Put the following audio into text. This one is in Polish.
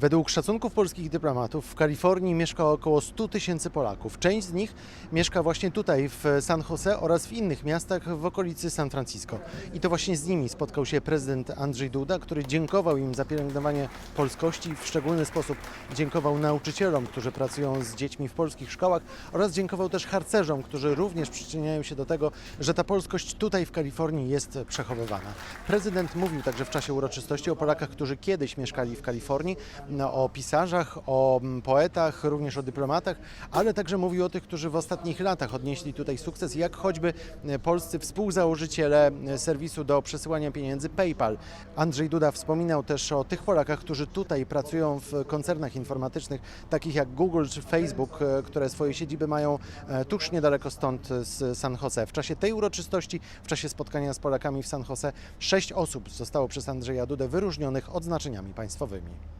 Według szacunków polskich dyplomatów w Kalifornii mieszka około 100 tysięcy Polaków. Część z nich mieszka właśnie tutaj w San Jose oraz w innych miastach w okolicy San Francisco. I to właśnie z nimi spotkał się prezydent Andrzej Duda, który dziękował im za pielęgnowanie polskości. W szczególny sposób dziękował nauczycielom, którzy pracują z dziećmi w polskich szkołach oraz dziękował też harcerzom, którzy również przyczyniają się do tego, że ta polskość tutaj w Kalifornii jest przechowywana. Prezydent mówił także w czasie uroczystości o Polakach, którzy kiedyś mieszkali w Kalifornii, o pisarzach, o mm, poetach, również o dyplomatach, ale także mówił o tych, którzy w ostatnich latach odnieśli tutaj sukces, jak choćby e, polscy współzałożyciele e, serwisu do przesyłania pieniędzy PayPal. Andrzej Duda wspominał też o tych Polakach, którzy tutaj pracują w koncernach informatycznych, takich jak Google czy Facebook, e, które swoje siedziby mają tuż niedaleko stąd z San Jose. W czasie tej uroczystości, w czasie spotkania z Polakami w San Jose, sześć osób zostało przez Andrzeja Dudę wyróżnionych odznaczeniami państwowymi.